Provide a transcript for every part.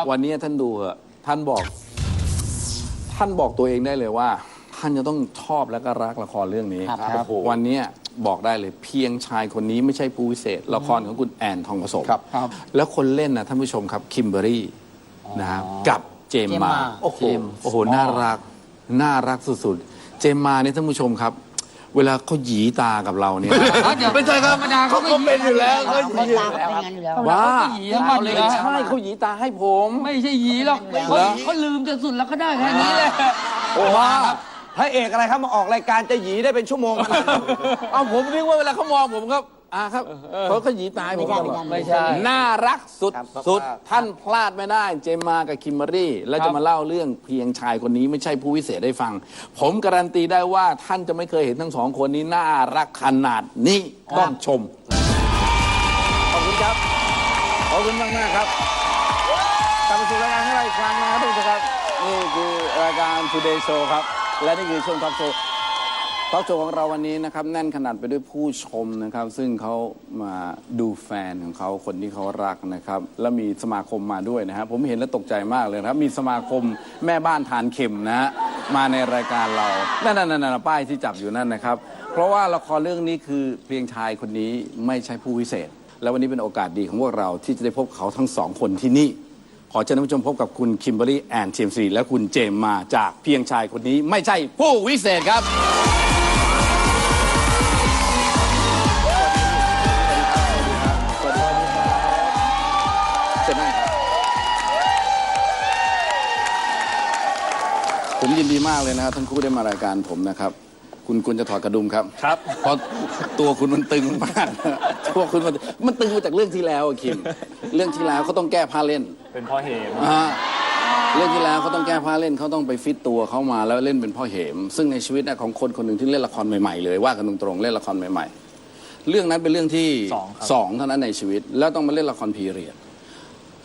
ครับวันนี้ท่านดูเหอะท่านบอก ท่านบอกตัวเองได้เลยว่า ท่านจะต้องชอบและก็รักละครเรื่องนี้ครับครับโอ้โหวันนี้บอกได้เลยเพียงชายคนนี้ไม่ใช่ผู้วิเศษ ละครของคุณแอนทองผสมครับครับ แล้วคนเล่นนะท่านผู้ชมครับคิมเบอรี่นะครับกับเจมเจมมามา โอ้โหเจมส์โอ้โหน่ารักน่ารักสุดๆ เจมมาเนี่ยท่านผู้ชมครับ เวลาเขาหยีตากับเราเนี่ย ไม่ใช่ครับธรรมดาเขาก็เป็นอยู่แล้วเขาตาเขาเป็นงั้นอยู่แล้วว้าเขาหยีทั้งวันเลยนะใช่เขาหยีตาให้ผม ไม่ใช่หยีหรอกเขาเหรอเขาลืมจนสุดแล้วก็ได้แค่นี้เลยโอ้ว่าพระเอกอะไรครับมาออกรายการจะหยีได้เป็นชั่วโมงขนาดนั้นเอาผมนึกว่าเวลาเขามองผมครับ อ่าครับเขาก็หยีตาให้ผมไม่ใช่ตลอดไม่ใช่ น่ารักสุดครับสุดครับท่านพลาดไม่ได้ เจมมากับคิมเบอรี่ แล้วครัจะบมาเล่าเรื่องเพียงชายคนนี้ไม่ใช่ผู้วิเศษได้ฟัง ผมการันตีได้ว่าท่านจะไม่เคยเห็นทั้งสองคนนี้น่ารักขนาดนี้ต้องชม ขอบคุณครับ ขอบคุณมากมากๆครับกลับมาสู่รายการของเราอีกครั้งนะครับทุกท่านครับ นี่คือรายการ Today Show ครับ และนี่คือช่วงทอล์กโชว์ ทอกโชว์ของเราวันนี้นะครับแน่นขนาดไปด้วยผู้ชมนะครับ ซึ่งเขามาดูแฟนของเขาคนที่เขารักนะครับ แล้วมีสมาคมมาด้วยนะครับผมเห็นแล้วตกใจมากเลยนะครับ มีสมาคมแม่บ้านทานเค็มนะฮะมาในรายการเรานั่นนั่นนั่นป้ายที่จับอยู่นั่นนะครับ เพราะว่าละครเรื่องนี้คือเพียงชายคนนี้ไม่ใช่ผู้วิเศษ และวันนี้เป็นโอกาสดีของพวกเราที่จะได้พบเขาทั้งสองคนที่นี่ ขอเชิญท่านผู้ชมพบกับคุณคิมเบอรี่แอนเทียมซีและคุณเจมมาจากเพียงชายคนนี้ไม่ใช่ผู้วิเศษครับ ผมยินดีมากเลยนะครับทั้งคู่ได้มารายการผมนะครับ คุณควรจะถอดกระดุมครับครับ เพราะตัวคุณมันตึงมากตัวคุณมันมันตึงมาจากเรื่องที่แล้วอะคิม เรื่องที่แล้วเขาต้องแก้ผ้าเล่นเป็นพ่อเหมอ่าเรื่องที่แล้วเขาต้องแก้ผ้าเล่นเขาต้องไปฟิตตัวเขามาแล้วเล่นเป็นพ่อเหม ซึ่งในชีวิตนะของคนคนหนึ่งที่เล่นละครใหม่ๆเลยว่ากันตรงๆเล่นละครใหม่ๆ เรื่องนั้นเป็นเรื่องที่สองครับ สองเท่านั้นในชีวิต แล้วต้องมาเล่นละครพีเรียด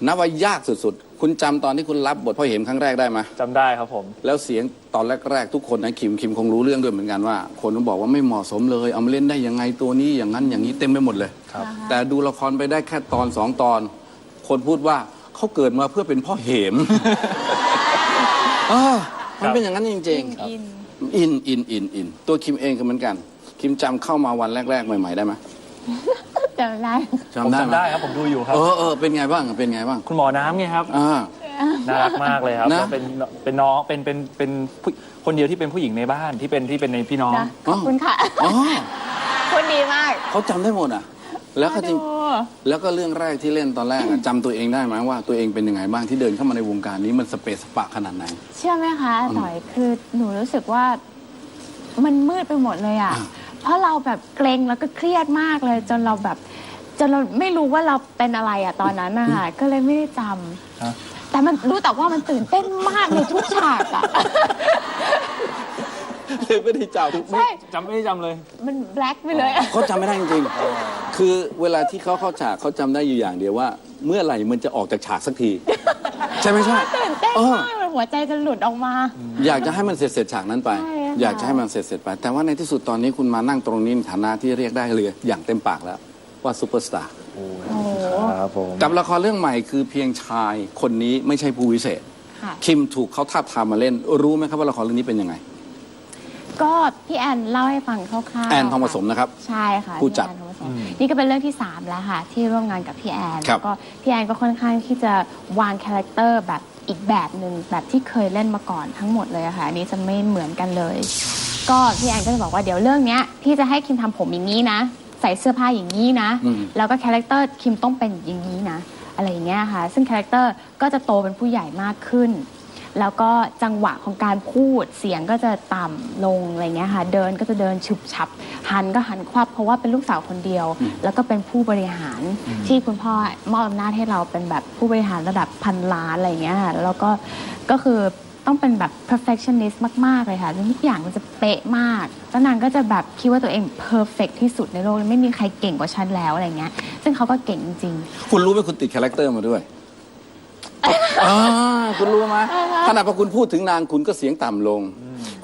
นับว่ายากสุดๆ คุณจำตอนที่คุณรับบทพ่อเหมครั้งแรกได้ไหมจำได้ครับผม แล้วเสียงตอนแรกๆ ทุกคนนะคิมคิมคงรู้เรื่องด้วยเหมือนกันว่า คนต้องบอกว่าไม่เหมาะสมเลย เอามาเล่นได้ยังไงตัวนี้อย่างนั้นอย่างนี้เต็มไปหมดเลย ครับแต่ดูละครไปได้แค่ตอนสองตอน คนพูดว่าเขาเกิดมาเพื่อเป็นพ่อเหมเออมันเป็นอย่างนั้นจริงๆอินอินอินอินอินตัวคิมเองก็เหมือนกัน คิมจำเข้ามาวันแรก ๆ ใหม่ ๆ ได้ไหม จำได้จำผมได้ไหมจำได้ครับผมดูอยู่ครับ เออเออเป็นไงบ้างเป็นไงบ้าง คุณหมอน้ำไงครับอ่า น่ารักมากเลยครับนะ แล้วเป็นเป็นน้องเป็นเป็นเป็นผู้คนเดียวที่เป็นผู้หญิงในบ้านที่เป็นที่เป็นในพี่น้อง นะขอบคุณค่ะอ๋อคุณดีมากเขาจำได้หมดอะ แล้วก็จริงดูแล้วก็เรื่องแรกที่เล่นตอนแรกอะ จำตัวเองได้ไหมว่าตัวเองเป็นยังไงบ้างที่เดินเข้ามาในวงการนี้มันสเปซสปะขนาดไหน เชื่อไหมคะต่อยคือหนูรู้สึกว่า มันมืดไปหมดเลยอะ อ่า เพราะเราแบบเกรงแล้วก็เครียดมากเลย จนเราแบบจนเราไม่รู้ว่าเราเป็นอะไรอะตอนนั้นนะคะก็เลยไม่ได้จำฮะแต่มันรู้แต่ว่ามันตื่นเต้นมากในทุกฉากอะเลยไม่ได้จใช่ จำไม่ได้จำเลย มันแบล็คไปเลยอะำเขาจำไม่ได้จริงๆ คือเวลาที่เขาเข้าฉากเขาจำได้อยู่อย่างเดียวว่า เมื่อไหร่มันจะออกจากฉากสักที ใช่ไหมใช่ ตื่นเต้นเออมากเลยหัวใจจะหลุดออกมา อยากจะให้มันเสร็จเสร็จๆฉากนั้นไป ใช่ค่ะ อยากจะให้มันเสร็จเสร็จๆไป แต่ว่าในที่สุดตอนนี้คุณมานั่งตรงนี้ในฐานะที่เรียกได้เลยอย่างเต็มปากแล้วว่าซูเปอร์สตาร์โอ้โหครับผมกับละครเรื่องใหม่คือเพียงชายคนนี้ไม่ใช่ผู้วิเศษค่ะคิมถูกเขาท้าบทามมาเล่น รู้ไหมครับว่าละครเรื่องนี้เป็นยังไง ก็พี่แอนเล่าให้ฟังคร่าวๆแอนทองผสมค่ะนะครับ ใช่ค่ะผู้จัดพี่แอนทองผสมนี่ก็เป็นเรื่องที่ 3 แล้วค่ะ ที่ร่วมงานกับพี่แอนครับแล้วก็พี่แอนก็ค่อนข้างที่จะวางคาแรคเตอร์แบบ อีกแบบหนึ่งแบบที่เคยเล่นมาก่อนทั้งหมดเลยอะค่ะอันนี้จะไม่เหมือนกันเลย ก็พี่แอนก็จะบอกว่าเดี๋ยวเรื่องเนี้ยพี่จะให้คิมทำผมอย่างนี้นะ ใส่เสื้อผ้าอย่างนี้นะ อืม แล้วก็คาแรคเตอร์คิมต้องเป็นอย่างนี้นะ อะไรอย่างเงี้ยค่ะ ซึ่งคาแรคเตอร์ก็จะโตเป็นผู้ใหญ่มากขึ้น แล้วก็จังหวะของการพูดเสียงก็จะต่ำลงอะไรเงี้ยค่ะ เดินก็จะเดินฉุบฉับ หันก็หันควับเพราะว่าเป็นลูกสาวคนเดียว แล้วก็เป็นผู้บริหารที่คุณพ่อมอบอำนาจให้เราเป็นแบบผู้บริหารระดับพันล้านอะไรเงี้ยค่ะแล้วก็ก็คือต้องเป็นแบบ perfectionist มาก ๆ เลยค่ะทุกอย่างมันจะเป๊ะมากแล้วนางก็จะแบบคิดว่าตัวเอง perfect ที่สุดในโลก ไม่มีใครเก่งกว่าฉันแล้วอะไรเงี้ย ซึ่งเขาก็เก่งจริง คุณรู้ไหมคุณติดคาแรคเตอร์มาด้วย อ่าคุณรู้ไหมขนาดพอคุณพูดถึงนางคุณก็เสียงต่ำลง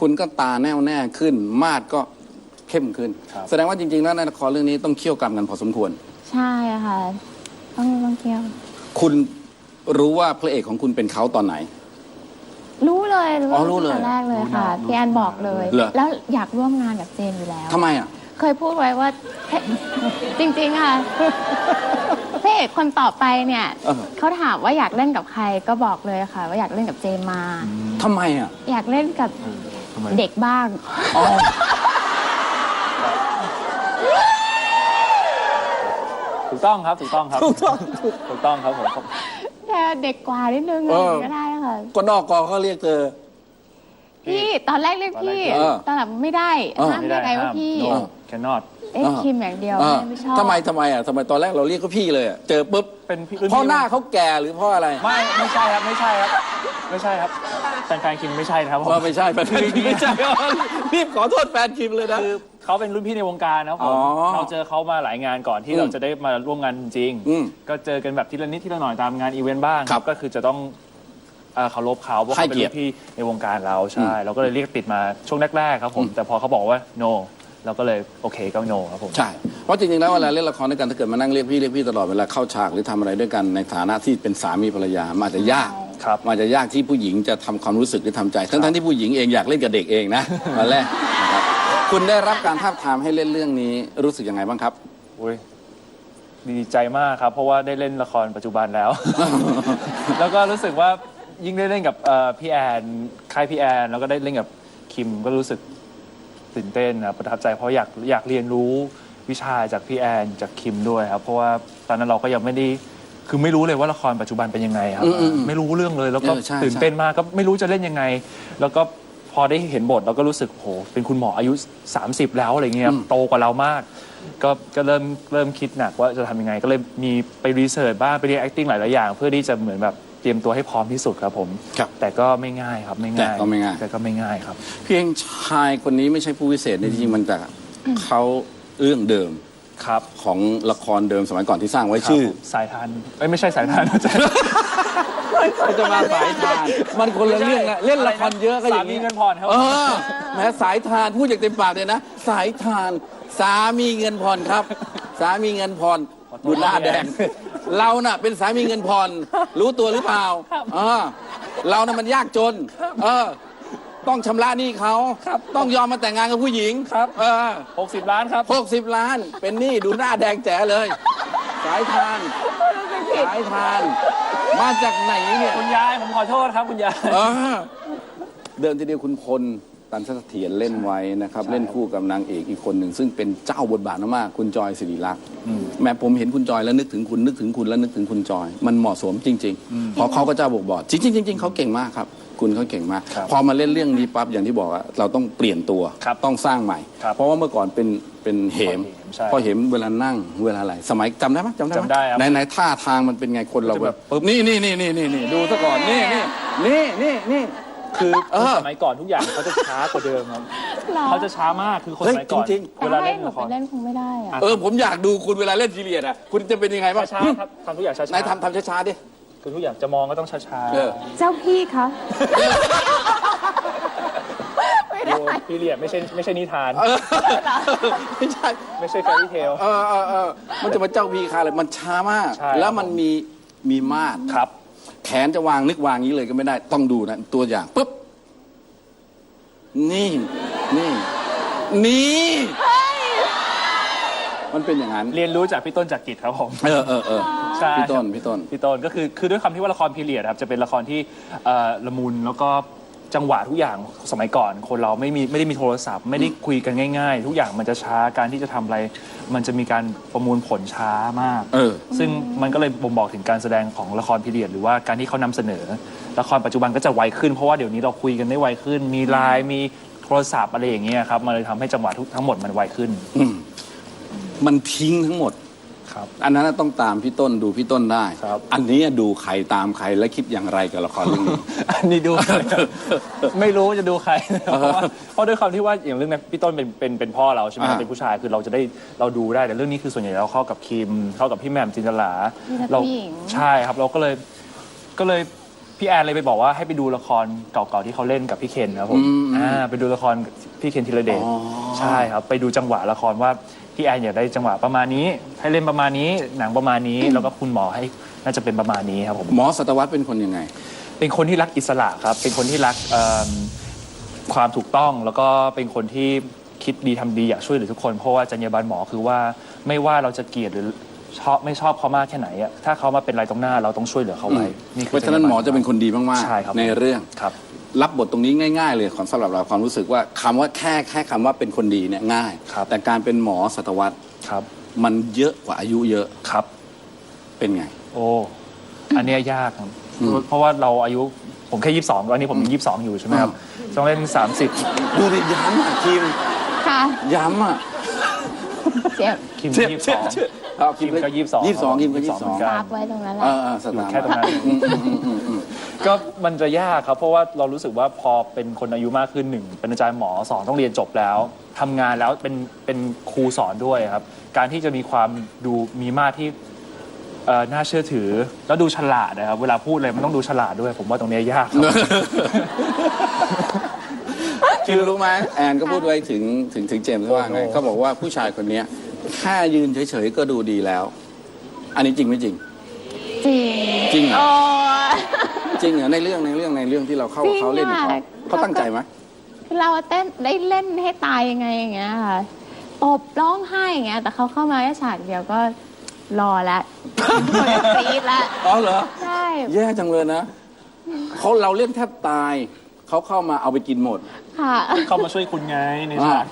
คุณก็ตาแน่วแน่ขึ้น มาดก็เข้มขึ้น ครับ แสดงว่าจริงๆ แล้วในละครเรื่องนี้ต้องเคี่ยวกรรมกันพอสมควร ใช่ค่ะ ต้องต้องเที่ยว คุณรู้ว่าพระเอกของคุณเป็นเขาตอนไหน รู้เลยอ๋อรู้เลยตั้งแต่แรกเลยค่ะพี่แอนบอกเลย เหรอ แล้วอยากร่วมงานกับเจมส์อยู่แล้ว ทำไมอะ เคยพูดไว้ว่า จริงๆค่ะ พระเอกคนต่อไปเนี่ยเออ เขาถามว่าอยากเล่นกับใครก็บอกเลยค่ะ ว่าอยากเล่นกับเจมมา ทำไมอะอยากเล่นกับทำไม เด็กบ้าง อ๋อถูกต้องครับถูกต้องครับถูกต้องถูกต้องครับผม แต่เด็กกว่านิดนึงเออะไรอก็ได้ค่ะ ก็นอกกอเขาเรียกเธอ พี่ตอนแรกเรียกพี่ เออ ตอนหลังไม่ได้เออ ห้ามเรียกไงว่าพี่โนแคนนอต เอ๊ะเออคิมอย่างเดียวอ่าแม่ไม่ชอบ ทำไมทำไมอะทำไมตอนแรกเราเรียกเขาพี่เลยอะเจอปุ๊บเป็นพี่รุ่นเพราะพี่หน้าเขาแก่หรือเพราะอะไรไม่ไม่ใช่ครับไม่ใช่ครับ ไม่ใช่ครับแฟนๆคิมไม่ใช่นะครับผม ว่าไม่ใช่แฟนคิมไม่ใช่รีบขอโทษแฟนคิมเลยนะ คือเขาเป็นรุ่นพี่ในวงการนะครับผอ๋มอเราเจอเขามาหลายงานก่อนที่อืมเราจะได้มาร่วมงานจริงๆอืมก็เจอกันแบบทีละนิดทีละหน่อยตามงานอีเวนต์บ้างครับก็คือจะต้องเอ่อเคารพเขาเพราะให้เขาเป็นเกียรรุ่ตินพี่ในวงการเราใช่อืมเราก็เลยเรียกติดมาช่วงแรกๆครับผมอืมแต่พอเขาบอกว่า no เราก็เลยโอเคก็ no ครับผม ใช่ เพราะจริงๆแล้วเวลาเล่นละครด้วยกันถ้าเกิดมานั่งเรียกพี่เรียกพี่ตลอดเวลาเข้าฉากหรือทำอะไรด้วยกันในฐานะที่เป็นสามีภรรยามันอาจจะยาก ครับ มันอาจจะยากที่ผู้หญิงจะทำความรู้สึกหรือทำใจ ทั้งๆที่ผู้หญิงเองอยากเล่นกับเด็กเองนะตอนแรกนะครับคุณได้รับการทาบทามให้เล่นเรื่องนี้รู้สึกยังไงบ้างครับ อุ้ยดีใจมากครับ เพราะว่าได้เล่นละครปัจจุบันแล้ว แล้วก็รู้สึกว่ายิ่งได้เล่นกับเอ่อพี่แอนค่ายพี่แอนแล้วก็ได้เล่นกับคิมก็รู้สึก ตื่นเต้นนะประทับใจเพราะอยากอยากเรียนรู้วิชาจากพี่แอนจากคิมด้วยครับเพราะว่าตอนนั้นเราก็ยังไม่ได้คือไม่รู้เลยว่าละครปัจจุบันเป็นยังไงครับอืมอืมอืมไม่รู้เรื่องเลยแล้วก็เออใช่ตื่นเต้นมากก็ไม่รู้จะเล่นยังไง แล้วก็พอได้เห็นบทเราก็รู้สึกโหเป็นคุณหมออายุ 30 แล้วอะไรเงี้ยโตกว่าเรามาก ก็ก็เริ่มเริ่มคิดหนักว่าจะทำยังไง ก็เลยมีไปรีเสิร์ชบ้างไปเรียน acting หลายๆอย่าง เพื่อที่จะเหมือนแบบ เตรียมตัวให้พร้อมที่สุดครับผม ครับแต่ก็ไม่ง่ายครับไม่ง่ายแต่ก็ไม่ง่าย แต่ก็ไม่ง่ายครับ เพียงชายคนนี้ไม่ใช่ผู้วิเศษในจริงๆมันจากเขาเรื่องเดิมครับ ของละครเดิมสมัยก่อนที่สร้างไว้ชื่อครับผมสายทานเอ้ยไม่ใช่สายทานเขาจะมาสายทาน มันคนละเรื่องนะเล่นละครเยอะก็อย่างสามีนี้เงินผ่อนครับ เออแหม้สายทานพูดอย่างเต็มปากเลยนะ สายทาน สามีเงินผ่อนครับ สามีเงินผ่อนดูหน้าแดง เราน่ะเป็นสามีเงินผ่อน รู้ตัวหรือเปล่าเออเราน่ะมันยากจน เออ ต้องชำระหนี้เขาต้องยอมมาแต่งงานกับผู้หญิงครับ เออ60 ล้านครับหกสิบล้านเป็นหนี้ดูหน้าแดงแจ๋เลย สายทาน สายทาน มาจากไหนเนี่ย คุณยายผมขอโทษครับคุณยาย เออเดิมทีเดียวคุณพล ตันเสถียรเล่นไว้นะครับ เล่นคู่กับนางเอกอีกคนหนึ่ง ซึ่งเป็นเจ้าบทบาทมากๆคุณจอยสิริลักษณ์แม้ผมเห็นคุณจอยแล้วนึกถึงคุณนึกถึงคุณแล้วนึกถึงคุณจอย มันเหมาะสมจริงๆเพราะเขาก็เจ้าบทบาทจริงๆจริงๆเขาเก่งมากครับคุณเขาเก่งมากครับพอมาเล่นเรื่องนี้ปั๊บอย่างที่บอกอะเราต้องเปลี่ยนตัวครับต้องสร้างใหม่ครับเพราะว่าเมื่อก่อนเป็นเป็นเหมใช่พอเหมเวลานั่งเวลาอะไร สมัยจำได้ไหมจำได้หมจำได้ครับในในท่าทางมันเป็นไงคนเราจะแบบปึ๊บนี่นี่นี่นี่นี่นี่ดูซะก่อนนี่นี่นี่นี่นี่ คือเออ สมัยก่อนทุกอย่างเขาจะช้ากว่าเดิมครับหรอเขาจะช้ามากคือคนเฮ้สยมัยก่อนจริงแต่เวลาให้เล่นหนูละคไปร เล่นคงไม่ได้อะ เออผมอยากดูคุณเวลาเล่นพีเรียดอะ คุณจะเป็นยังไงบ้างช้าๆครับทำทุกอย่างช้าๆนายทำทำช้าๆดิ คือทุกอย่างจะมองก็ต้องช้าเออ เจ้าพี่คะๆดูพีเรียดไม่ใช่ไม่ใช่นิทาน เออไม่ใช่ ไม่ใช่แฟรี่เทล เออเออเออมันจะมาเจ้าพีคาเลยมันช้ามาก ใช่ แล้วมันมีมีมาดครับ แขนจะวางนึกวางนี้เลยก็ไม่ได้ ต้องดูนะ ตัวอย่างปุ๊บ นี่ นี่ นี่ มันเป็นอย่างนั้น เรียนรู้จากพี่ต้นจากกิจครับผม เออเออเออใช่ พี่ต้นครับพี่ต้น พี่ต้นก็คือคือด้วยความที่ว่าละครพีเรียดครับ จะเป็นละครที่เอ่อละมุนแล้วก็ จังหวะทุกอย่างสมัยก่อน คนเราไม่มีไม่ได้มีโทรศัพท์ ไม่ได้คุยกันง่าย ๆ ทุกอย่างมันจะช้าการที่จะทำอะไร มันจะมีการประมวลผลช้ามาก เออ ซึ่งมันก็เลยบ่งบอกถึงการแสดงของละครพีเรียดหรือว่าการที่เขานำเสนอ ละครปัจจุบันก็จะไวขึ้นเพราะว่าเดี๋ยวนี้เราคุยกันได้ไวขึ้น มีไลน์มีโทรศัพท์อะไรอย่างเงี้ยครับมันเลยทำให้จังหวะทุกทั้งหมดมันไวขึ้นอืมมันทิ้งทั้งหมด ครับอันนั้นนะต้องตามพี่ต้นดูพี่ต้นได้ ครับ อันนี้ดูใครตามใครและคิดอย่างไรกับละครเรื่องนี้ อันนี้ดู ไม่รู้ว่าจะดูใครเพราะว่าเพราะด้วยความที่ว่าอย่างเรื่องนั้นพี่ต้นเป็นเป็นเป็นพ่อเราใช่ไหมอ่าเป็นผู้ชายคือเราจะได้เราดูได้แต่เรื่องนี้คือส่วนใหญ่เราเข้ากับคิมเข้ากับพี่แหม่มจินตลามีแต่เราผู้หญิง ใช่ครับเราก็เลยก็เลยพี่แอนเลยไปบอกว่าให้ไปดูละครเก่าๆที่เขาเล่นกับพี่เคนครับผมอืมอ่าไปดูละครพี่เคนธีรเดชอ๋อใช่ครับ ไปดูจังหวะละครว่า พี่แอนอยากได้จังหวะประมาณนี้ ให้เล่นประมาณนี้หนังประมาณนี้ แล้วก็คุณหมอให้น่าจะเป็นประมาณนี้ครับผมหมอสัตวรรษเป็นคนยังไง เป็นคนที่รักอิสระครับ เป็นคนที่รักเอิ่มความถูกต้องแล้วก็เป็นคนที่คิดดีทำดีอยากช่วยเหลือทุกคน เพราะว่าจรรยาบรรณหมอคือว่าไม่ว่าเราจะเกลียดหรือชอบไม่ชอบเขามากแค่ไหนอะถ้าเขามาเป็นอะไรตรงหน้าเราต้องช่วยเหลือเขาไว้นี่เพคือราะฉะนั้นหมอจะเป็นคนดีมากใช่ครับๆในเรื่อง ครับ รับบทตรงนี้ง่ายๆเลยของสำหรับเราความรู้สึกว่าคำว่าแค่แค่คำว่าเป็นคนดีเนี่ยง่าย ครับ แต่การเป็นหมอสัตวรรษครับมันเยอะกว่าอายุเยอะครับ เป็นไง โอ้อันเนี้ยยากครับอืม เพราะว่าเราอายุผมแค่ยี่สิบสองตอนนี้ผมยี่สิบสองอยู่ใช่ไหมครับต้องเล่นสามสิบดูดิย้ำอะคิมค่ะย้ำอะเจ็บคิมเจ็บยี่สิบเจ็สบองเจ็บครับคิมก็ยี่สิบสองยี่สิบสองคิมก็ยี่ยี่สิสิบบสสอองงเหมือนกันซับไว้ตรงนั้นแหเอละ อเออสอยู่ตาร์แค่ตรงนั้น อืมอืมอืมอืมอืม ก็มันจะยากครับ เพราะว่าเรารู้สึกว่าพอเป็นคนอายุมากขึ้นหนึ่งเป็นอาจารย์หมอสอนต้องเรียนจบแล้วทำงานแล้วเป็นเป็นครูสอนด้วยครับ การที่จะมีความดูมีมาตรที่เอ่อน่าเชื่อถือ แล้วดูฉลาดนะครับ เวลาพูดอะไรมันต้องดูฉลาดด้วย ผมว่าตรงเนี้ยยากครับคิมรู้ไหมแอนก็พูดไว้ถึงถึงถึงเจมส์ว่าไงโอ้โห เขาบอกว่าผู้ชายคนเนี้ยแค่ยืนเฉยๆก็ดูดีแล้ว อันนี้จริงไม่จริง จริงจริงเหรอ โอ้จ ริงเหรอในเรื่องในเรื่องในเรื่องที่เราเข้าจริงเขาเล่นกับเขาอะเขาตั้งใจไหมคือเราเต้นได้เล่นให้ตายยังไงอย่างเงี้ยค่ะตบร้องไห้อย่างเงี้ยแต่เขาเข้ามาแค่ฉากเดียวก็รอละคนจะกรี๊ดละอ๋อเหรอใช่แย่จังเลยนะเขาเราเล่นแทบตายเขาเข้ามาเอาไปกินหมด ค่ะ เข้ามาช่วยคุณไงในอ่าฉาก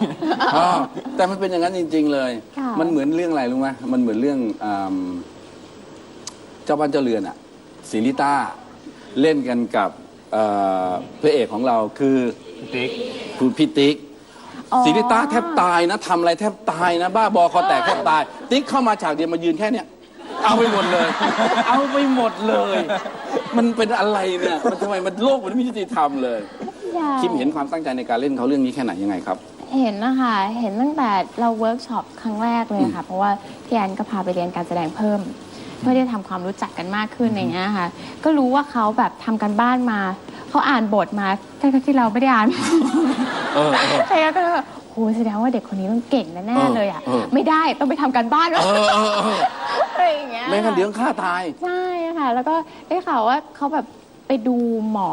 อ่าแต่มันเป็นอย่างนั้นจริง ๆ เลยค่ะมันเหมือนเรื่องอะไรรู้ไหมมันเหมือนเรื่องอืมเจ้าบ้านเจ้าเรือนอะศิริต้า เล่นกันกับเอ่อพระเอกของเราคือติ๊กคุณพี่ติ๊กอ๋อศิริต้าแทบตายนะทำอะไรแทบตายนะ บ้าบอคอแตกแทบตาย ติ๊กเข้ามาฉากเดียวมายืนแค่เนี้ยเอาไปหมดเลย เอาไปหมดเลย มันเป็นอะไรเนี่ยมันทำไมมันโลกมันไม่ยุติธรรมเลยอยากคิมเห็นความตั้งใจในการเล่นเขาเรื่องนี้แค่ไหนยังไงครับ เห็นนะคะ เห็นตั้งแต่เราเวิร์กช็อปครั้งแรกเลยค่ะ เพราะว่าพี่แอนก็พาไปเรียนการแสดงเพิ่ม เพื่อที่จะทำความรู้จักกันมากขึ้นอย่างเงี้ยค่ะ ก็รู้ว่าเขาแบบทำกันบ้านมาเขาอ่านบทมาทั้งๆที่เราไม่ได้อ่าน เออเออ ใช่ก็เลยว่าโหแสดงว่าเด็กคนนี้ต้องเก่งแน่ๆเลยอะเออเออ ไม่ได้ต้องไปทำกันบ้านเออเออเอออะไรอย่างเงี้ยไม่งั้นเดี๋ยวฆ่าตาย ใช่ค่ะ แล้วก็ได้ข่าวว่าเขาแบบไปดูหมอ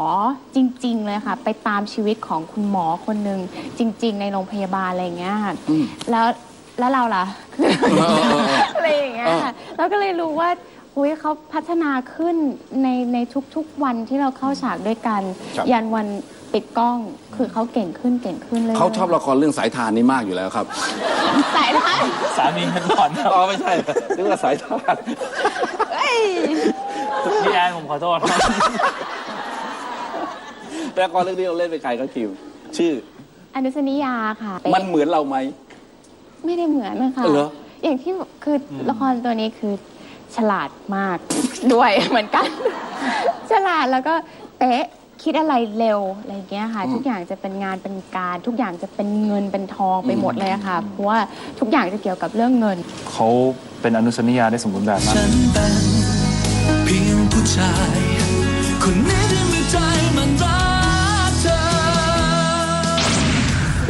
จริง ๆ เลยค่ะ ไปตามชีวิตของคุณหมอคนหนึ่งจริง ๆ ในโรงพยาบาลอะไรอย่างเงี้ยค่ะอืมแล้ว แล้วเราล่ะเออเออเอออะไรอย่างเงี้ยค่ะเออเราก็เลยรู้ว่าอุ้ยเขาพัฒนาขึ้นในในทุกๆวันที่เราเข้าฉากด้วยกันยันวันปิดกล้องคือเขาเก่งขึ้นเก่งขึ้นเลยเขาชอบละครเรื่องสายทานนี่มากอยู่แล้วครับ สายท้ายสามีกันก่อนครับอ๋อไม่ใช่เรื่องสายทานเอ้ยพี่แอนผมขอโทษครับแต่ละครเรื่องนี้เราเล่นเป็นใครครับคิมชื่อ อนุสนิยาค่ะมันเหมือนเราไหม ไม่ได้เหมือนนะคะเหรอ อย่างที่คืออละครตัวนี้คือฉลาดมาก ด้วยเหมือนกัน ฉลาดแล้วก็เป๊ะคิดอะไรเร็วอะไรอย่างเงี้ยค่ะ ทุกอย่างจะเป็นงานเป็นการ ทุกอย่างจะเป็นเงินเป็นทองไปหมดเลยอะค่ะเพราะว่าทุกอย่างจะเกี่ยวกับเรื่องเงิน เขาเป็นอนุสัญญาได้สมบูรณ์แบบมาก ฉันเป็นเพียงผู้ชาย คนนี้ที่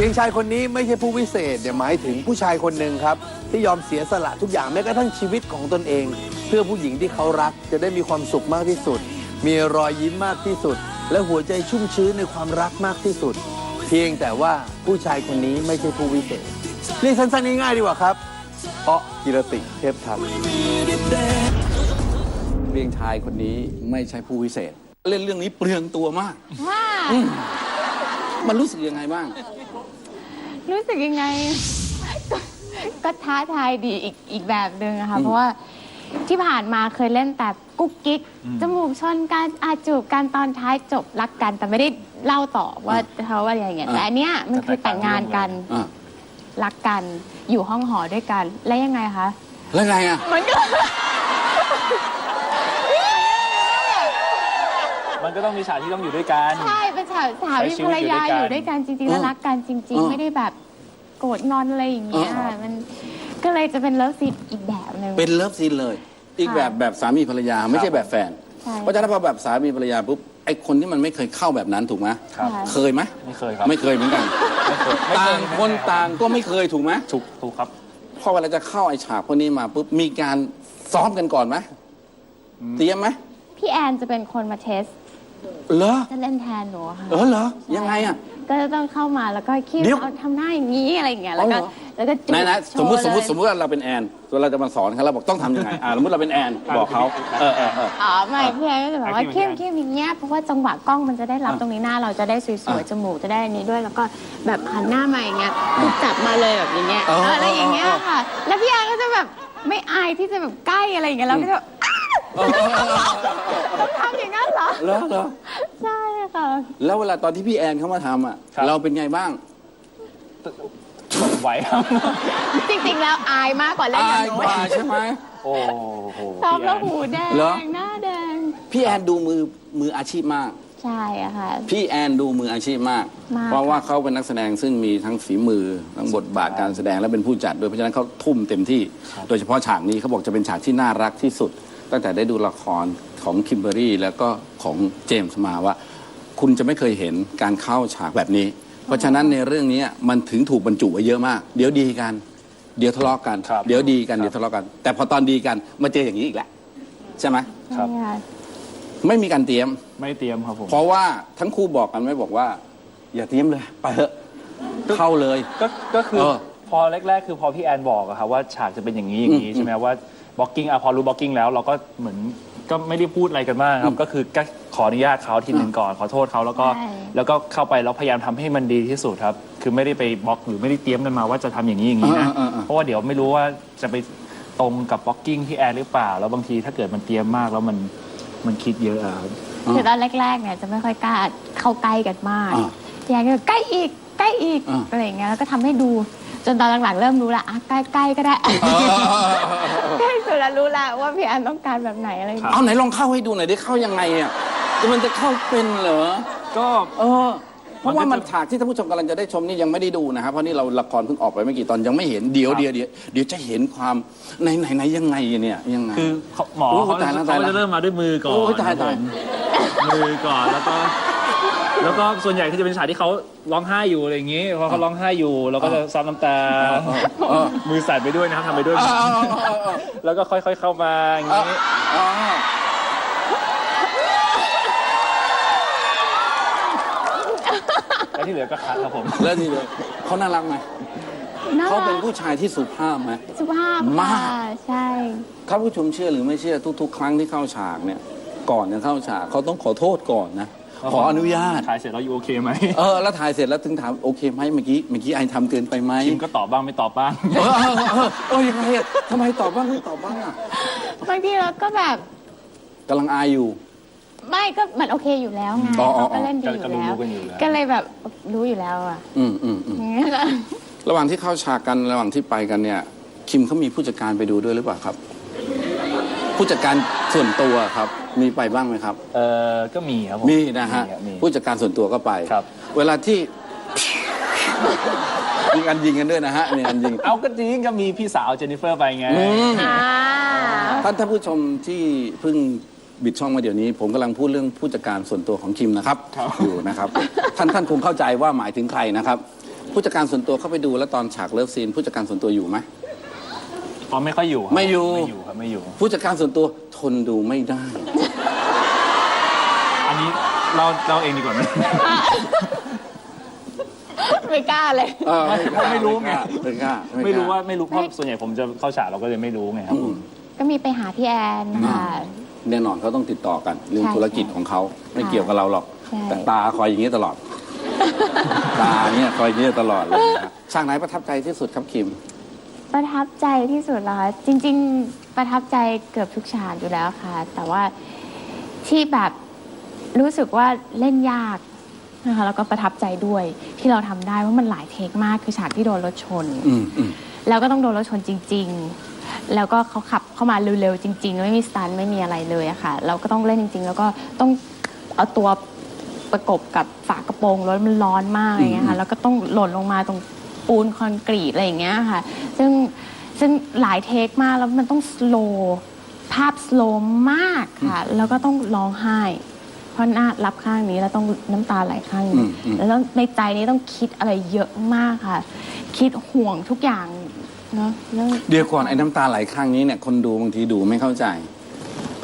เพียงชายคนนี้ไม่ใช่ผู้วิเศษเนี่ยหมายถึงผู้ชายคนหนึ่งครับ ที่ยอมเสียสละทุกอย่างแม้กระทั่งชีวิตของตนเอง เพื่อผู้หญิงที่เขารักจะได้มีความสุขมากที่สุด มีรอยยิ้มมากที่สุด และหัวใจชุ่มชื้นในความรักมากที่สุด เพียงแต่ว่าผู้ชายคนนี้ไม่ใช่ผู้วิเศษเรียกสั้นๆง่ายๆดีกว่าครับเพราะกิรติเทพธรรมเรียงชายคนนี้ไม่ใช่ผู้วิเศษ เล่นเรื่องนี้เปลืองตัวมากว่ามันรู้สึกยังไงบ้าง รู้สึกยังไง ก็ก็ท้าทายดีอีกอีกแบบหนึ่งอะค่ะเพราะว่าที่ผ่านมาเคยเล่นแต่กุ๊กกิ๊กจมูกชนกันอาจูบกันตอนท้ายจบรักกัน แต่ไม่ได้เล่าต่อว่าเขาว่าอย่างเงี้ยอ่าแต่อันเนี้ยมันคือแต่งงานกันอะ รักกันอยู่ห้องหอด้วยกัน แล้วยังไงคะ แล้วไงอะ มันก็ ก็ต้องมีฉากที่ต้องอยู่ด้วยกัน ใช่เป็นสาวสามีใช้ชีภวิรตรอยู่ยาด้วยกันอยู่ด้วยกันจริงๆแล้วเออรักกันจริงเออๆไม่ได้แบบโกรธงอนอะไรอย่างเงี้ยเออมันก็เลยจะเป็นเลิฟซีนอีกแบบหนึ่ง เป็นเลิฟซีนเลย อีกแบบแบบสามีภรรยาไม่ใช่แบบแฟนใช่เพราะฉะนั้นพอแบบสามีภรรยาปุ๊บไอ้คนที่มันไม่เคยเข้าแบบนั้นถูกไหมครับค่ะเคยไหมไม่เคยครับ ไม่เคยเหมือนกันไม่เคยไม่เคยต่างคนต่างก็ไม่เคยถูกไหมถูกถูกครับพอเวลาจะเข้าไอฉากพวกนี้มาปุ๊บมีการซ้อมกันก่อนไหมเตรียมไหมพี่แอนจะเป็นคนมาเทส เหรอจะเล่นแทนหนูค่ะ เออเหรอยังไงอะ ก็จะต้องเข้ามาแล้วก็คิดเดี๋ยว เอาทำหน้าอย่างนี้อะไรอย่างเงี้ย แล้วก็อ๋อเหรอแล้วก็จูบไหนนะสมมติโชสมว์มติเลยสมมติว่าเราเป็นแอนส่วนเราจะมาสอนเขาเราบอกต้องทำยังไงอ่าสมมติเราเป็นแอนบอกเขาเออเออเออ อ๋อไม่พี่แอนก็จะแบบว่าอะเข้มเข้เข้มมอย่างเงี้ยเพราะว่าจังหวะกล้องมันจะได้รับอะตรงนี้หน้าเราจะได้สวยอะๆจมูกจะได้อันนี้ด้วยแล้วก็แบบหันหน้ามาอย่างเงี้ยคือจับมาเลยแบบอย่างเงี้ยอ๋ออะไรอย่างเงี้ยอ๋อค่ะ แล้วพี่แอนก็จะแบบไม่อายที่จะแบบใกล้อะไรอย่างเงี้ยเราก็จะแบบต้อง ทำอย่างนั้นเหรอเหรอเหรอใช่ค่ะ แล้วเวลาตอนที่พี่แอนเขามาทำอะ ครับ เราเป็นไงบ้าง ไหวครับ จริงๆ แล้วอายมากกว่าเล่นอากับยหนูกว่าใช่ไหม โอ้โหชอบพี่แล้วแอนหูแดงเหรอหน้าแดง พี่แอนดูมือมืออาชีพมาก ใช่อะค่ะ พี่แอนดูมืออาชีพมาก มาก เพราะว่าเขาเป็นนักแสดงซึ่งมีทั้งฝีมือ ทั้งบทบาทการแสดงและเป็นผู้จัดด้วยเพราะฉะนั้นเขาทุ่มเต็มที่ โดยเฉพาะฉากนี้เขาบอกจะเป็นฉากที่น่ารักที่สุด ตั้งแต่ได้ดูละครของคิมเบอรี่แล้วก็ของเจมส์มาว่า คุณจะไม่เคยเห็นการเข้าฉากแบบนี้ เพราะฉะนั้นในเรื่องนี้มันถึงถูกบรรจุไว้เยอะมาก เดี๋ยวดีกัน เดี๋ยวทะเลาะกัน ครับเดี๋ยวดีกัน ครับ เดี๋ยวทะเลาะกัน แต่พอตอนดีกันมาเจออย่างนี้อีกแล้วใช่ไหมครับใช่ค่ะไม่มีการเตรียม ไม่เตรียมครับผม เพราะว่าทั้งคู่บอกกันไม่บอกว่า อย่าเตรียมเลย ไปเถอะเข้าเลย ก็ก็คือเออพอแรกๆ คือพอพี่แอนบอกอะครับว่าฉากจะเป็นอย่างนี้อย่างนี้อืมใช่ไหมว่า บล็อกกิ้งอะพอรู้บล็อกกิ้งแล้วเราก็เหมือนก็ไม่ได้พูดอะไรกันมากครับ ก็คือก็ขออนุญาตเขาทีหนึ่งก่อนขอโทษเขาแล้วก็ ใช่ แล้วก็เข้าไปแล้วพยายามทำให้มันดีที่สุดครับ คือไม่ได้ไปบล็อกหรือไม่ได้เตรียมกันมาว่าจะทำอย่างนี้อย่างนี้นะ อ่าอ่าอ่าเพราะว่าเดี๋ยวไม่รู้ว่าจะไปตรงกับบล็อกกิ้งที่แอนหรือเปล่า แล้วบางทีถ้าเกิดมันเตรียมมากแล้วมันมันคิดเยอะอะครับ คือตอนแรกๆเนี่ยจะไม่ค่อยกล้าเข้าใกล้กันมากอ่าพี่แอนก็แบบใกล้อีกใกล้อีกอ่า อะไรอย่างเงี้ยแล้วก็ทำให้ดู จนตอนหลังๆเริ่มรู้ละอะใกล้ใกล้ก็ได้ใกล้สุดแล้วรู้ละว่าพี่แอนต้องการแบบไหนอะไรอย่างเงี้ยเอาไหนลองเข้าให้ดูหน่อยได้เข้ายังไงอะมันจะเข้าเป็นเหรอ ก็เออ เพราะว่ามัมันนก็จะฉากที่ท่านผู้ชมกำลังจะได้ชมนี่ยังไม่ได้ดูนะครับเพราะนี่เราละครเพิ่งออกไปไม่กี่ตอนยังไม่เห็นเดี๋ยวเดี๋ยวเดี๋ยวเดี๋ยวจะเห็นความในไหนไหนยังไงเนี่ยยังไง คือเขาหมอโอ้เขาตายแล้วเขาตายแล้วจะเริ่มมาด้วยมือก่อนโอ้ยตายตาย มือก่อนแล้วก็ แล้วก็ส่วนใหญ่คือจะเป็นฉากที่เขาร้องไห้อยู่อะไรอย่างนี้พอเขาร้องไห้อยู่เราก็จะซับน้ำตาเออมือสั่นไปด้วยนะครับทำไปด้วยเออเออเออเออแล้วก็ค่อยๆเข้ามาอย่างนี้อ๋อแล้วที่เหลือก็คัดครับผมแล้วทีเดียวเขาน่ารักไหมน่าเขาเป็นรักผู้ชายที่สุภาพไหมสุภาพมากค่ะใช่ถ้าผู้ชมเชื่อหรือไม่เชื่อทุก ๆ ครั้งที่เข้าฉากเนี่ย ก่อนจะเข้าฉากเขาต้องขอโทษก่อนนะ ขออนุญาตถ่ายเสร็จแล้วอยู่โอเคไหมเออแล้วถ่ายเสร็จแล้วถึงถามโอเคไหมเมื่อกี้เมื่อกี้ไอทำเกินไปไหมคิมก็ตอบบ้างไม่ตอบบ้างเออเออเออเออยังไงอะทำไมตอบบ้างไม่ตอบบ้างอะบางทีเราก็แบบกำลังอายอยู่ ไม่ก็มันโอเคอยู่แล้วไงอ๋ออ๋ออ๋อเราก็เล่นดีอยู่แล้ว ก็รู้ๆกันอยู่แล้ว ก็เลยแบบรู้อยู่แล้วอะอืมอืมอืมอย่างเงี้ย ระหว่างที่เข้าฉากกันระหว่างที่ไปกันเนี่ย คิมเขามีผู้จัดการไปดูด้วยหรือเปล่าครับ ผู้จัดการส่วนตัวครับ มีไปบ้างไหมครับ เออก็มีครับผมมีนะฮะมีครับมี ผู้จัดการส่วนตัวก็ไปครับ เวลาที่ มีการยิงกันด้วยนะฮะมีการยิง เอาก็จริงก็มีพี่สาวเจนนิเฟอร์ไปไงอืมอ่า ท่านท่านผู้ชมที่เพิ่งบิดช่องมาเดี๋ยวนี้ ผมกำลังพูดเรื่องผู้จัดการส่วนตัวของคิมนะครับครับ อยู่นะครับ ท่านท่านคงเข้าใจว่าหมายถึงใครนะครับ ผู้จัดการส่วนตัวเข้าไปดูแล้วตอนฉากเลิฟซีนผู้จัดการส่วนตัวอยู่ไหม อ๋อไม่ค่อยอยู่ครับไม่อยู่ ไม่อยู่ครับไม่อยู่ ผู้จัดการส่วนตัวทนดูไม่ได้ อันนี้เราเราเองดีกว่าไหม ไม่กล้าเลย เออไม่กล้าไม่รู้ไง ไม่กล้าไม่รู้ว่าไม่รู้เพราะไม่ส่วนใหญ่ผมจะเข้าฉากเราก็เลยไม่รู้ไงครับผมก็มีไปหาพี่แอนค่ะ แน่นอนเขาต้องติดต่อกันเรื่องใช่ธุรกิจของเขาไม่เกี่ยวกับเราหรอก ใช่ แต่ตาคอยอย่างนี้ตลอด ตาเนี่ยคอยอย่างนี้ตลอดเลยนะครับฉากไหนประทับใจที่สุดครับคิม ประทับใจที่สุดเหรอคะจริง ๆ ประทับใจเกือบทุกฉากอยู่แล้วค่ะ แต่ว่าที่แบบรู้สึกว่าเล่นยากนะคะแล้วก็ประทับใจด้วยที่เราทำได้ว่ามันหลายเทคมากคือฉากที่โดนรถชน อืมอืมแล้วก็ต้องโดนรถชนจริง ๆ แล้วก็เขาขับเข้ามาเร็วๆจริง ๆ ไม่มีสตันไม่มีอะไรเลยอะค่ะ เราก็ต้องเล่นจริง ๆ แล้วก็ต้องเอาตัวประกบกับฝากระโปรงรถมันร้อนมากอะไรเงี้ยค่ะ แล้วก็ต้องหล่นลงมาตรง ปูนคอนกรีตอะไรอย่างเงี้ยค่ะ ซึ่งซึ่งหลายเทคมากแล้วมันต้องสโลภาพสโลมากค่ะ แล้วก็ต้องร้องไห้ เพราะหน้ารับข้างนี้แล้วต้องน้ำตาไหลข้างอืนี้มอืมแล้วในใจนี้ต้องคิดอะไรเยอะมากค่ะ คิดห่วงทุกอย่างเนาะเรื่องเดี๋ยวก่อนไอ้น้ำตาไหลข้างนี้เนี่ยคนดูบางทีดูไม่เข้าใจ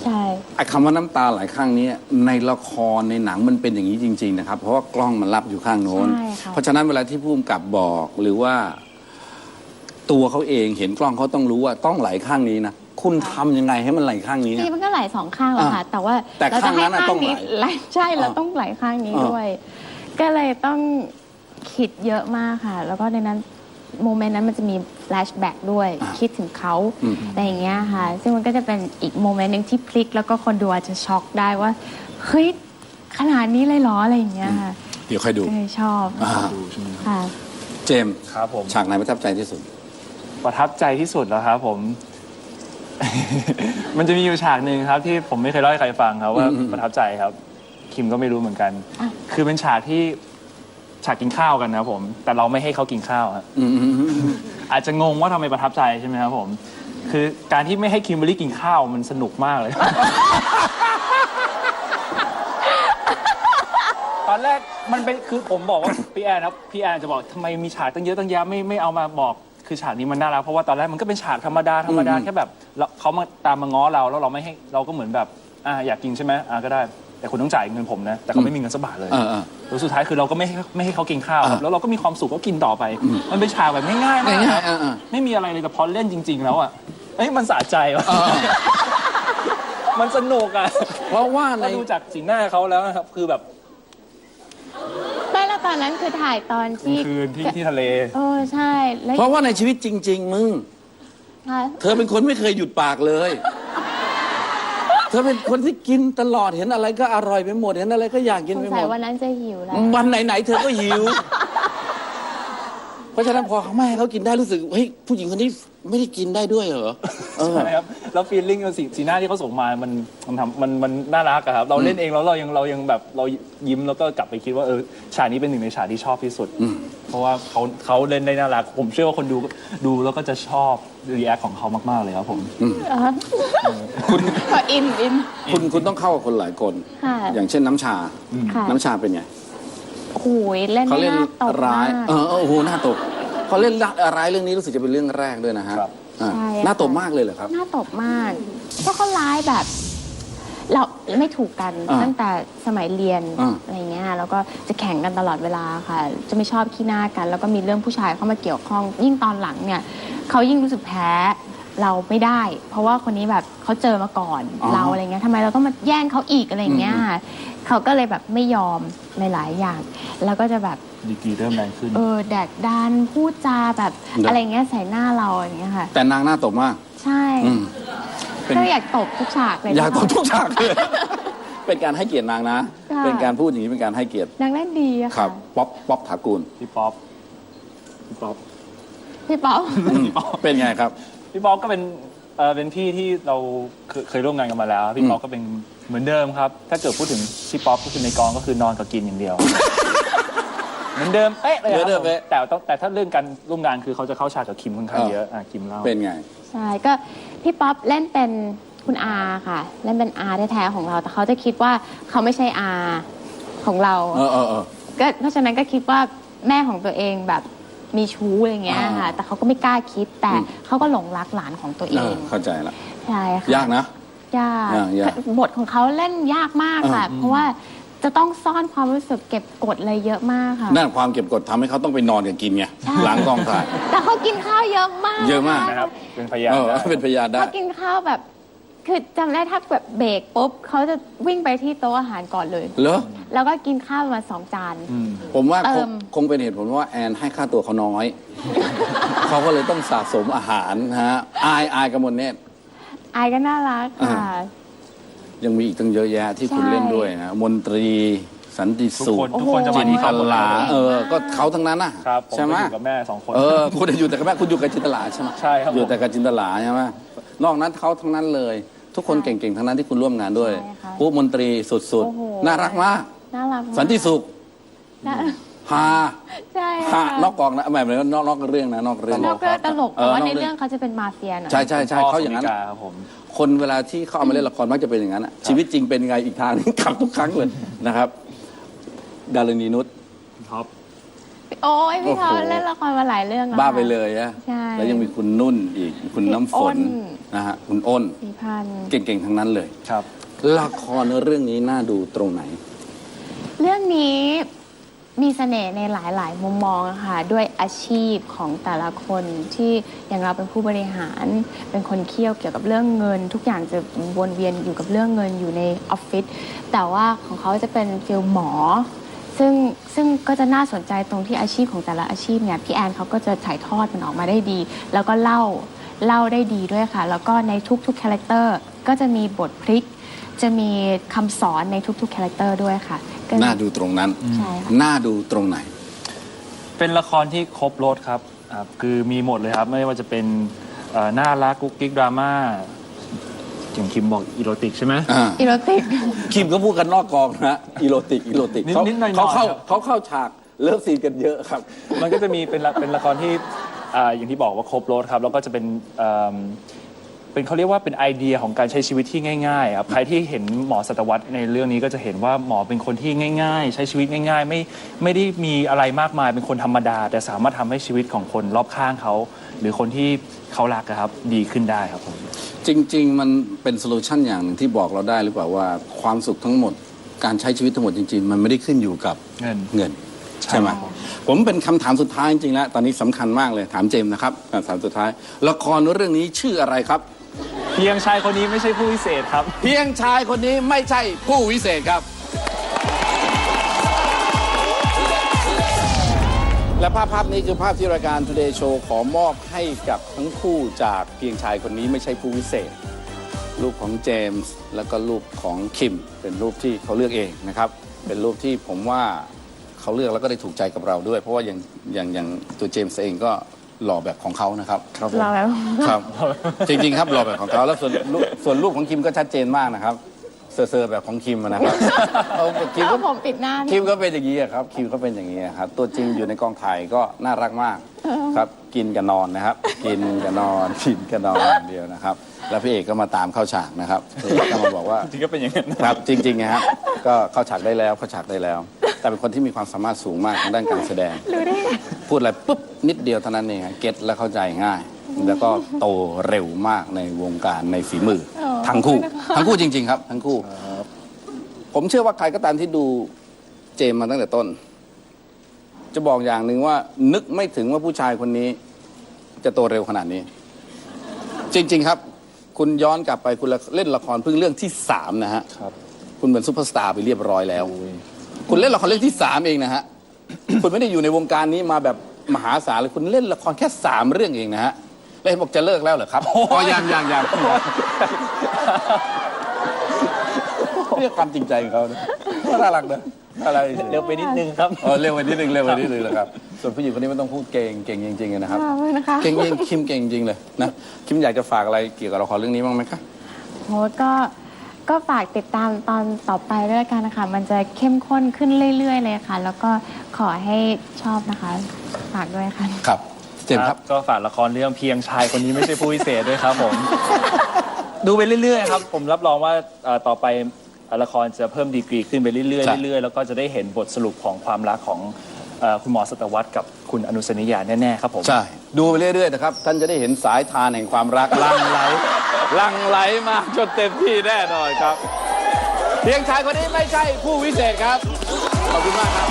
ใช่ไอ้คำว่าน้ำตาไหลข้างนี้ในละครในหนังมันเป็นอย่างนี้จริง ๆ นะครับ เพราะว่ากล้องมันรับอยู่ข้างโน้น ใช่ค่ะ เพราะฉะนั้นเวลาที่ผู้กำกับบอกหรือว่า ตัวเขาเองเห็นกล้องเขาต้องรู้ว่าต้องไหลข้างนี้นะคุณทำยังไงให้มันไหลข้างนี้จรินะงๆมันก็ไหลสองข้างแหละค่ะอ่าแต่ว่าแต่เราจะให้ข้างนั้นน่ะข้างต้องนี้ไหลไหลใช่เราอ่าต้องไหลข้างนี้อ่า ด้วย ก็เลยต้องคิดเยอะมากค่ะ แล้วก็ในนั้น โมเมนต์นั้นมันจะมีแฟลชแบ็กด้วย คิดถึงเขาอะไรอย่างเงี้ยค่ะ ซึ่งมันก็จะเป็นอีกโมเมนต์หนึ่งที่พลิก แล้วก็คนดูอาจจะช็อกได้ว่า เฮ้ย ขนาดนี้เลยเหรอ อะไรอย่างเงี้ยค่ะเดี๋ยวค่อยดูก็เลยชอบอ่าค่ะ เจมส์ครับผม ฉากไหนประทับใจที่สุด ประทับใจที่สุดแล้วครับผม มันจะมีอยู่ฉากหนึ่งครับ ที่ผมไม่เคยเล่าให้ใครฟังครับว่าอืมประทับใจครับ คิมก็ไม่รู้เหมือนกัน อะ คือเป็นฉากที่ ฉากกินข้าวกันนะครับผม แต่เราไม่ให้เขากินข้าวครับอืมอืมอืมอืมอาจจะงงว่าทำไมประทับใจใช่ไหมครับผม คือการที่ไม่ให้คิมเบอรรี่กินข้าวมันสนุกมากเลย ตอนแรกมันเป็นคือผมบอกว่า พี่แอนครับพี่แอนจะบอกทำไมมีฉากตั้งเยอะตั้งแยะไม่ไม่เอามาบอกคือฉากนี้มันน่ารักเพราะว่าตอนแรกมันก็เป็นฉากธรรมดาธรรมดาอืมแค่แบบเราเขามาตามมาง้อเราแล้วเราไม่ให้เราก็เหมือนแบบอ่าอยากกินใช่ไหมอ่าก็ได้ แต่คุณต้องจ่ายเงินผมนะแต่เขาไม่มีเงินสักบาทเลยเออเออ แล้วสุดท้ายคือเราก็ไม่ให้ไม่ให้เขากินข้าวครับอ่าแล้วเราก็มีความสุขก็กินต่อไป มันเป็นฉากแบบง่ายๆมากง่ายๆครับอ่าอ่าไม่มีอะไรเลยแต่พอเล่นจริง ๆ แล้วอะเอ้ยมันสะใจวะเออ มันสนุกอะเพราะว่าใน เราดูจากสีหน้าเขาแล้วนะครับคือแบบไม่แล้วตอนนั้นคือถ่ายตอนกลางที่คืนที่ที่ทะเล เออใช่แล้วเพราะว่าในชีวิตจริง ๆ มึง ค่ะเธอเป็นคนไม่เคยหยุดปากเลยเธอเป็นคนที่กินตลอดเห็นอะไรก็อร่อยไปหมดเห็นอะไรก็อยากกินสงไปหมสัยดวันนั้นจะหิวแล้ว วันไหนๆเธอก็หิว เพราะฉะนั้นพอเขาไม่ให้เขากินได้รู้สึกเฮ้ยผู้หญิงคนนี้ไม่ได้กินได้ด้วยเหรอเออ ใช่ครับแล้วฟีลลิ่งสีสีหน้าที่เขาส่งมา มันมันทำมันมันน่ารักอะครับเราเล่นเองแล้วเรายังเรายังแบบเรายิ้มแล้วก็กลับไปคิดว่าเออฉากนี้เป็นหนึ่งในฉากที่ชอบที่สุด เพราะว่าเขาเขาเล่นได้น่ารัก ผมเชื่อว่าคนดูดูแล้วก็จะชอบรีแอคของเขามากๆเลยครับผมพออินอินคุณคุณต้องเข้ากับคนหลายคน ค่ะ อย่างเช่นน้ำชา ค่ะ น้ำชาเป็นไง โอ้ยเล่นเขาได้เล่นหน้าตกร้ามายก เออเออโอ้โหหน้าตกเขาเล่นร้ายเรื่องนี้รู้สึกจะเป็นเรื่องแรกด้วยนะฮะครับ อ่าใช่ค่ะ หน้าตกมากเลยเหรอครับหน้าตกมาก เพราะเขาร้ายแบบ เราไม่ถูกกันอ่าตั้งแต่สมัยเรียนอ่า อะไรเงี้ย แล้วก็จะแข่งกันตลอดเวลาค่ะ จะไม่ชอบขี้หน้ากัน แล้วก็มีเรื่องผู้ชายเข้ามาเกี่ยวข้อง ยิ่งตอนหลังเนี่ย เขายิ่งรู้สึกแพ้ เราไม่ได้ เพราะว่าคนนี้แบบเขาเจอมาก่อนอ๋อเราอะไรเงี้ยทำไมเราต้องมาแย่งเขาอีกอะไรเงี้ยเขาก็เลยแบบไม่ยอมในหลายอย่าง แล้วก็จะแบบดีกรีเริ่มแรงขึ้น เออแดกดานพูดจาแบบเดี๋ยวอะไรเงี้ยใส่หน้าเราอย่างเงี้ยค่ะ แต่นางหน้าตกมาก ใช่อืมเป็นก็อยากตบทุกฉากเลย อยากตกนะคะทุกฉากเลย เป็นการให้เกียรตินางนะ ค่ะ เป็นการพูดอย่างนี้เป็นการให้เกียรตินางเล่นดีอะครัค่ะบป๊อปป๊อปถากูลพี่ป๊อปพี่ป๊อปพี่ป๊อป อืมเป็นไงครับ พี่ป๊อปก็เป็นเอ่อเป็นพี่ที่เราเคยเคยร่วมงานกันมาแล้ว พี่ป๊อปก็เป็นเหมือนเดิมครับ ถ้าเกิดพูดถึงพี่ป๊อปก็คือในกองก็คือนอนกับกินอย่างเดียว เหมือนเดิมเป๊ะเลยคเหมืรัอนเดิมบเป๊ะ แต่ต้องแต่ถ้าเรื่องการร่วมงานคือเขาจะเข้าฉากกับคิมค่อนข้างเออเยอะอะคิมเล่า เป็นไง ใช่ก็พี่ป๊อปเล่นเป็นคุณอาค่ะ เล่นเป็นอาแท้ๆของเรา แต่เขาจะคิดว่าเขาไม่ใช่อาของเรา เออเออเออ ก็เพราะฉะนั้นก็คิดว่าแม่ของตัวเองแบบ มีชู้อะไรเงี้ยอ่าค่ะ แต่เขาก็ไม่กล้าคิดแต่อืมเขาก็หลงรักหลานของตัวเอเออง เข้าใจละใช่ค่ะยากนะ ยากยากยากบทของเขาเล่นยากมากค่ะอ่าเพราะว่าจะต้องซ่อนความรู้สึกเก็บกดอะไรเยอะมากค่ะนั่นความเก็บกดทำให้เขาต้องไปนอนกับกินไงใช่หลังกองถ่ายแต่เขากินข้าวเยอะมาก เยอะมากนะครับเป็นพยานเออได้เป็นพยานได้เขากินข้าวแบบ คือจำได้ถ้าแบบเบรกปุ๊บเขาจะวิ่งไปที่โต๊ะอาหารก่อนเลย เหรอ แล้วก็กินข้าวมาสองจานอืมผมว่าคเติงม คงเป็นเหตุผลว่าแอนให้ค่าตัวเขาน้อย เขาก็เลยต้องสะสมอาหารนะฮะ อายอายกมลเนตร อายก็น่ารักค่ะอ่ายังมีอีกตั้งเยอะแยะที่คุณใช่ เล่นด้วยนะ มนตรี สันติทุกสุขคนทุกคนจะมาจินที่ตเขาหมดลาเลยเออ ก็เขาทั้งนั้นนะครับผมใช่ไหม ก็อยู่กับแม่สองคน เออ คุณอยู่แต่กับแม่คุณอยู่กับจินตลาใช่ไหมใช่ครับอยู่แต่กับจินตลาใช่ไหมนอกนั้นเขาทั้งนั้นเลย ทุกคนเก่งๆ ทั้งนั้นที่คุณร่วมงานด้วย ใช่ค่ะปุ๊บมนตรีสุดโอ้โห ๆ น่ารักมาก น่ารักมากสันติสุขน่าฮาใช่ฮาค่ะนอกกองนะไม่หมายถึงนอกนอกเรื่องนะนอกเรื่อง นอกเรื่องตลกเอแต่อว่านอกในเรื่อง เรื่องเขาจะเป็นมาเฟียหน่อย ใช่ใช่ใช่เขาอย่างนั้นพ่สุนิกครับผม คนเวลาที่เขาเอามาเล่นละครมักจะเป็นอย่างนั้นอะชีวิตจริงเป็นยังไงอีกทางนึงกลับทุกครั้งเลยนะครับ ดารณีนุชท็อป โโอ้ยพี่เขาโอ้โหเล่นละครมาหลายเรื่องแล้วบ้าไปค่ะเลยอะใช่แล้วยังมีคุณนุ่นอีกคุณน้ำฝอ้นนนะฮะคุณอ้นสีพันธุ์เก่งๆทั้งนั้นเลย ครับ ละครเรื่องนี้น่าดูตรงไหน เรื่องนี้มีเสน่ห์ในหลาย ๆ มุมมองอะค่ะด้วยอาชีพของแต่ละคนที่อย่างเราเป็นผู้บริหาร เป็นคนเคี่ยวเกี่ยวกับเรื่องเงิน ทุกอย่างจะวนเวียนอยู่กับเรื่องเงินอยู่ในออฟฟิศแต่ว่าของเขาจะเป็นฟิลหมอ ซึ่งซึ่งก็จะน่าสนใจตรงที่อาชีพของแต่ละอาชีพเนี่ยพี่แอนเขาก็จะถ่ายทอดมันออกมาได้ดี แล้วก็เล่าเล่าได้ดีด้วยค่ะ แล้วก็ในทุกๆคาแรคเตอร์ก็จะมีบทพลิก จะมีคำสอนในทุกๆคาแรคเตอร์ด้วยค่ะก็น่าดูตรงนั้น ใช่ค่ะ น่าดูตรงไหน เป็นละครที่ครบรถครับอ่าคือมีหมดเลยครับ ไม่ว่าจะเป็นเอ่อน่ารักกุ๊กกิ๊กดราม่า อย่างคิมบอกอีโรติกใช่ไหม อ่า อีโรติก คิมก็พูดกันนอกกองนะอีโรติกอีโรติกนิดเขานิดหน่อยๆเขาเข้าครับ เขาเข้าฉากเลิฟซีนกันเยอะครับ มันก็จะมีเป็นละเป็นละครที่อ่าอย่างที่บอกว่าครบรถครับ แล้วก็จะเป็นเอิ่มเป็นเขาเรียกว่าเป็นไอเดียของการใช้ชีวิตที่ง่ายๆครับใครที่เห็นหมอสัตวรรษในเรื่องนี้ก็จะเห็นว่าหมอเป็นคนที่ง่าย ๆ ใช้ชีวิตง่าย ๆ ไม่ไม่ได้มีอะไรมากมายเป็นคนธรรมดา แต่สามารถทำให้ชีวิตของคนรอบข้างเขา หรือคนที่เขารักอะครับดีขึ้นได้ครับผม จริง ๆ มันเป็นโซลูชันอย่างหนึ่งที่บอกเราได้หรือเปล่าว่าความสุขทั้งหมดการใช้ชีวิตทั้งหมดจริง ๆ มันไม่ได้ขึ้นอยู่กับเงิน เงิน ใช่ไหมผมเป็นคำถามสุดท้ายจริงๆแล้วตอนนี้สำคัญมากเลยถามเจมส์นะครับคำถามสุดท้าย ละครเรื่องนี้ชื่ออะไรครับ เพียงชายคนนี้ไม่ใช่ผู้พิเศษครับ เพียงชายคนนี้ไม่ใช่ผู้วิเศษครับ และภาพภาพนี้คือภาพที่รายการ Today Show ขอมอบให้กับทั้งคู่จากเพียงชายคนนี้ไม่ใช่ผู้วิเศษ รูปของเจมส์แล้วก็รูปของคิม เป็นรูปที่เขาเลือกเองนะครับ เป็นรูปที่ผมว่าเขาเลือกแล้วก็ได้ถูกใจกับเราด้วย เพราะว่าอย่างอย่างอย่างตัวเจมส์เองก็หล่อแบบของเขานะครับเราแล้วครับ จริงๆครับหล่อแบบของเขาแล้วส่วนรูปส่วนรูปของคิมก็ชัดเจนมากนะครับ เซอร์ๆแบบของคิมอะนะครับเอาคิมเอาก็ผมปิดหน้าคินี่มก็เป็นอย่างนี้อะครับ คิมก็เป็นอย่างนี้อะครับ ตัวจริงอยู่ในกองถ่ายก็น่ารักมากครับ กินกับนอนนะครับ กินกับนอนกินกับนอนอย่างเดียวนะครับ แล้วพี่เอกก็มาตามเข้าฉากนะครับพี่เอกก็มาบอกว่า จริงก็เป็นอย่างนั้นครับ จริงๆนะครับก็เข้าฉากได้แล้วเข้าฉากได้แล้ว แต่เป็นคนที่มีความสามารถสูงมากทางด้านการแสดง รู้ได้ไง พูดอะไรปุ๊บนิดเดียวเท่านั้นเองอะเก็ตและเข้าใจง่าย แล้วก็โตเร็วมากในวงการในฝีมืออทั้งคู่ ทั้งคู่จริง ๆ ครับ ทั้งคู่ ผมเชื่อว่าใครก็ตามที่ดูเจมส์มาตั้งแต่ต้น จะบอกอย่างหนึ่งว่า นึกไม่ถึงว่าผู้ชายคนนี้ จะโตเร็วขนาดนี้ จริง ๆ ครับ คุณย้อนกลับไปคุณเล่นละครเพิ่งเรื่องที่สามนะฮะครับคุณเป็นซุปเปอร์สตาร์ไปเรียบร้อยแล้ว คุณเล่นละครเรื่องที่สามเองนะฮะคุณไม่ได้อยู่ในวงการนี้มาแบบมหาศาลเลยคุณเล่นละครแค่สามเรื่องเองนะฮะแล้ว เห็นบอกจะเลิกแล้วเหรอครับอ๋อยังยังยังเรียกความจริงใจของเขานะน่ารักนะอะไรเร็วไปนิดนึงครับเออเร็วไปนิดนึงเร็วไปนิดนึงนะครับ ส่วนผู้หญิงคนนี้ไม่ต้องพูดเก่งเก่งจริงๆนะครับ ขอบคุณนะคะเก่งจริงคิมเก่งจริงเลยนะคิมอยากจะฝากอะไรเกี่ยวกับละครเรื่องนี้บ้างไหมคะโหก็ก็ฝากติดตามตอนต่อไปด้วยละกันนะคะ มันจะเข้มข้นขึ้นเรื่อย ๆ เลยค่ะ แล้วก็ขอให้ชอบนะคะ ฝากด้วยค่ะ ครับ เจมส์ครับ ก็ฝากละครเรื่องเพียงชายคนนี้ไม่ใช่ผู้พิเศษด้วยครับผม ดูไปเรื่อยๆครับ ผมรับรองว่าเอ่อต่อไปเอ่อละครจะเพิ่มดีกรีขึ้นไปเรื่ใช่อยๆเรื่อยๆ แล้วก็จะได้เห็นบทสรุปของความรักของเอ่อคุณหมอสตวรรษกับคุณอนุสนิยาแน่ๆครับผม ใช่ ดูไปเรื่อยๆนะครับ ท่านจะได้เห็นสายทานแห่งความรักลังไหลลังไหลมาจนเต็มที่แน่นอนครับ เพียงชายคนนี้ไม่ใช่ผู้วิเศษครับ ขอบคุณมากครับ